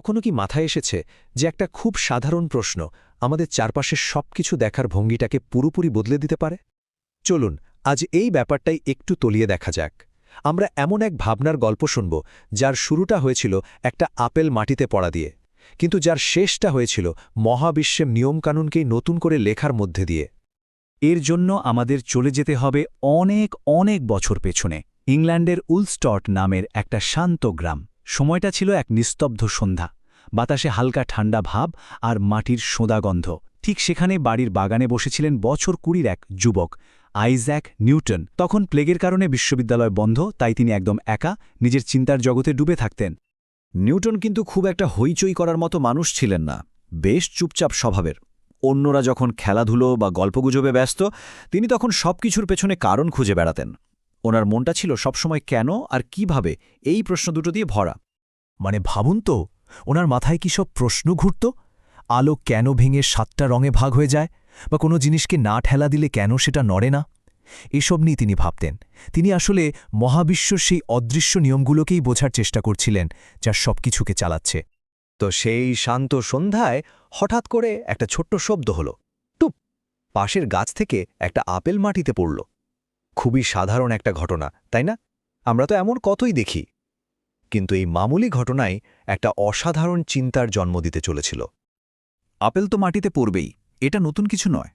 কখনো কি মাথায় এসেছে যে একটা খুব সাধারণ প্রশ্ন আমাদের চারপাশের সবকিছু দেখার ভঙ্গিটাকে পুরোপুরি বদলে দিতে পারে? চলুন, আজ এই ব্যাপারটাই একটু তলিয়ে দেখা যাক। আমরা এমন এক ভাবনার গল্প শুনব যার শুরুটা হয়েছিল একটা আপেল মাটিতে পড়া দিয়ে। কিন্তু যার শেষটা হয়েছিল মহাবিশ্বের নিয়মকানুনকেই নতুন করে লেখার মধ্যে দিয়ে। এর জন্য আমাদের চলে যেতে হবে অনেক অনেক বছর পেছনে। ইংল্যান্ডের উলস্টট নামের একটা শান্ত গ্রাম। সময়টা ছিল এক নিস্তব্ধ সন্ধ্যা। বাতাসে হালকা ঠান্ডা ভাব আর মাটির সোঁদা গন্ধ। ঠিক সেখানে বাড়ির বাগানে বসেছিলেন বছর কুড়ির এক যুবক, আইজ্যাক নিউটন। তখন প্লেগের কারণে বিশ্ববিদ্যালয় বন্ধ, তাই তিনি একদম একা নিজের চিন্তার জগতে ডুবে থাকতেন। নিউটন কিন্তু খুব একটা হইচই করার মতো মানুষ ছিলেন না, বেশ চুপচাপ স্বভাবের। অন্যরা যখন খেলাধুলো বা গল্পগুজবে ব্যস্ত, তিনি তখন সবকিছুর পেছনে কারণ খুঁজে বেড়াতেন। ওনার মনটা ছিল সবসময় কেন আর কীভাবে? এই প্রশ্ন দুটো দিয়ে ভরা। মানে ভাবুন তো, ওনার মাথায় কি সব প্রশ্ন ঘুরত? আলো কেন ভেঙে সাতটা রঙে ভাগ হয়ে যায়? বা কোনো জিনিসকে না ঠেলা দিলে কেন সেটা নড়ে না? এসব নিয়ে তিনি ভাবতেন। তিনি আসলে মহাবিশ্বর সেই অদৃশ্য নিয়মগুলোকেই বোঝার চেষ্টা করছিলেন, যা সবকিছুকে চালাচ্ছে। তো সেই শান্ত সন্ধ্যায় হঠাৎ করে একটা ছোট্ট শব্দ হল। টুপ! পাশের গাছ থেকে একটা আপেল মাটিতে পড়ল। খুবই সাধারণ একটা ঘটনা, তাই না? আমরা তো এমন কতই দেখি। কিন্তু এই মামুলি ঘটনায় একটা অসাধারণ চিন্তার জন্ম দিতে চলেছিল। আপেল তো মাটিতে পড়বেই, এটা নতুন কিছু নয়।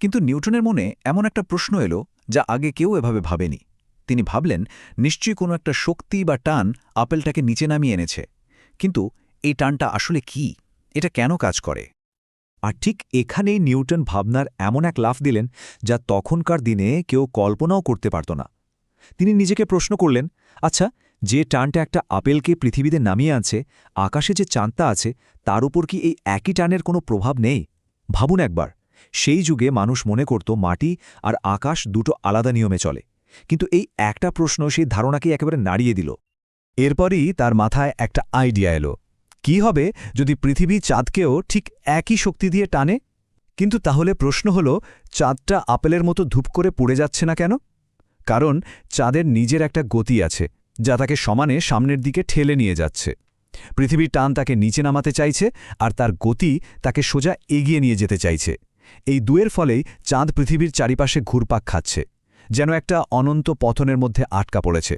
কিন্তু নিউটনের মনে এমন একটা প্রশ্ন এলো যা আগে কেউ এভাবে ভাবেনি। তিনি ভাবলেন, নিশ্চয়ই কোনো একটা শক্তি বা টান আপেলটাকে নিচে নামিয়ে এনেছে। কিন্তু এই টানটা আসলে কি? এটা কেন কাজ করে? আর ঠিক এখানেই নিউটন ভাবনার এমন এক লাফ দিলেন যা তখনকার দিনে কেউ কল্পনাও করতে পারত না। তিনি নিজেকে প্রশ্ন করলেন আচ্ছা যে টানটা একটা আপেলকে পৃথিবীতে নামিয়ে আনছে, আকাশে যে চাঁদটা আছে, তার উপর কি এই একই টানের কোনো প্রভাব নেই? ভাবুন একবার, সেই যুগে মানুষ মনে করত মাটি আর আকাশ দুটো আলাদা নিয়মে চলে, কিন্তু এই একটা প্রশ্ন সেই ধারণাকে একেবারে নাড়িয়ে দিল। এরপরই তার মাথায় একটা আইডিয়া এলো। কি হবে যদি পৃথিবী চাঁদকেও ঠিক একই শক্তি দিয়ে টানে? কিন্তু তাহলে প্রশ্ন হল, চাঁদটা আপেলের মতো ধূপ করে পুড়ে যাচ্ছে না কেন? কারণ চাঁদের নিজের একটা গতি আছে, যা তাকে সমানে সামনের দিকে ঠেলে নিয়ে যাচ্ছে। পৃথিবীর টান তাকে নিচে নামাতে চাইছে, আর তার গতি তাকে সোজা এগিয়ে নিয়ে যেতে চাইছে। এই দুয়ের ফলেই চাঁদ পৃথিবীর চারিপাশে ঘুরপাক খাচ্ছে, যেন একটা অনন্ত পতনের মধ্যে আটকা পড়েছে।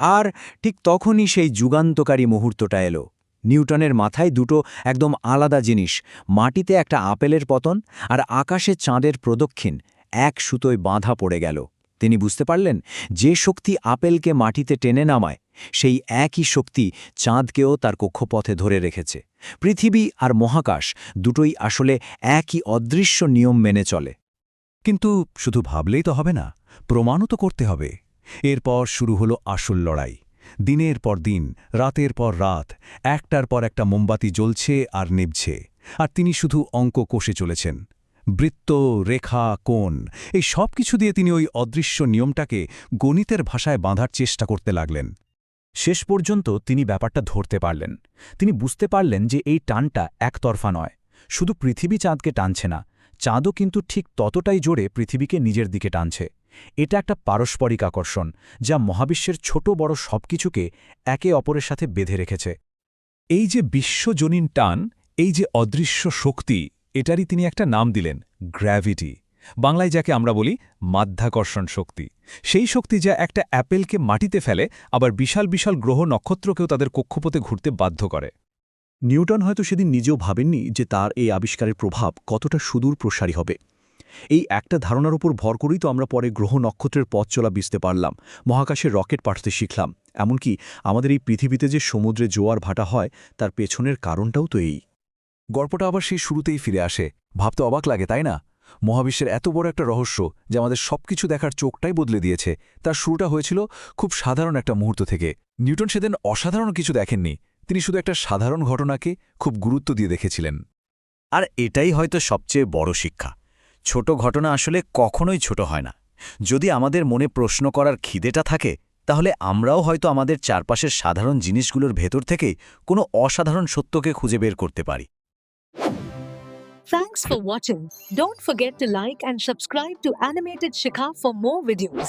আর ঠিক তখনই সেই যুগান্তকারী মুহূর্তটা এলো। নিউটনের মাথায় দুটো একদম আলাদা জিনিস, মাটিতে একটা আপেলের পতন আর আকাশে চাঁদের প্রদক্ষিণ, এক সুতোয় বাঁধা পড়ে গেল। তিনি বুঝতে পারলেন, যে শক্তি আপেলকে মাটিতে টেনে নামায়, সেই একই শক্তি চাঁদকেও তার কক্ষপথে ধরে রেখেছে। পৃথিবী আর মহাকাশ দুটোই আসলে একই অদৃশ্য নিয়ম মেনে চলে। কিন্তু শুধু ভাবলেই তো হবে না, প্রমাণও তো করতে হবে। এরপর শুরু হলো আসল লড়াই। দিনের পর দিন, রাতের পর রাত, একটার পর একটা মোমবাতি জ্বলছে আর নিভছে, আর তিনি শুধু অঙ্ক কষে চলেছেন। বৃত্ত, রেখা, কোণ, এই সব কিছু দিয়ে তিনি ওই অদৃশ্য নিয়মটাকে গণিতের ভাষায় বাঁধার চেষ্টা করতে লাগলেন। শেষ পর্যন্ত তিনি ব্যাপারটা ধরতে পারলেন। তিনি বুঝতে পারলেন যে এই টানটা একতরফা নয়। শুধু পৃথিবী চাঁদকে টানছে না, চাঁদও কিন্তু ঠিক ততটাই জোরে পৃথিবীকে নিজের দিকে টানছে। এটা একটা পারস্পরিক আকর্ষণ, যা মহাবিশ্বের ছোট বড় সবকিছুকে একে অপরের সাথে বেঁধে রেখেছে। এই যে বিশ্বজনীন টান, এই যে অদৃশ্য শক্তি, এটারই তিনি একটা নাম দিলেন, গ্র্যাভিটি। বাংলায় যাকে আমরা বলি মাধ্যাকর্ষণ শক্তি। সেই শক্তি যা একটা অ্যাপেলকে মাটিতে ফেলে, আবার বিশাল বিশাল গ্রহ নক্ষত্রকেও তাদের কক্ষপথে ঘুরতে বাধ্য করে। নিউটন হয়তো সেদিন নিজেও ভাবেননি যে তার এই আবিষ্কারের প্রভাব কতটা সুদূর প্রসারী হবে। এই একটা ধারণার উপর ভর করেই তো আমরা পরে গ্রহ নক্ষত্রের পথ চলা বুঝতে পারলাম। মহাকাশে রকেট পাঠাতে শিখলাম। এমনকি আমাদের এই পৃথিবীতে যে সমুদ্রে জোয়ার ভাটা হয়, তার পেছনের কারণটাও তো এই। গল্পটা আবার সেই শুরুতেই ফিরে আসে। ভাবতে অবাক লাগে, তাই না? মহাবিশ্বের এত বড় একটা রহস্য যে আমাদের সবকিছু দেখার চোখটাই বদলে দিয়েছে। তার শুরুটা হয়েছিল খুব সাধারণ একটা মুহূর্ত থেকে। নিউটন সেদিন অসাধারণ কিছু দেখেননি। তিনি শুধু একটা সাধারণ ঘটনাকে খুব গুরুত্ব দিয়ে দেখেছিলেন। আর এটাই হয়তো সবচেয়ে বড় শিক্ষা। ছোট ঘটনা আসলে কখনোই ছোট হয় না যদি আমাদের মনে প্রশ্ন করার খিদেটা থাকে, তাহলে আমরাও হয়তো আমাদের চারপাশের সাধারণ জিনিসগুলোর ভেতর থেকেই কোনো অসাধারণ সত্যকে খুঁজে বের করতে পারি Thanks for watching. Don't forget to like and subscribe to Animated Shikha for more videos.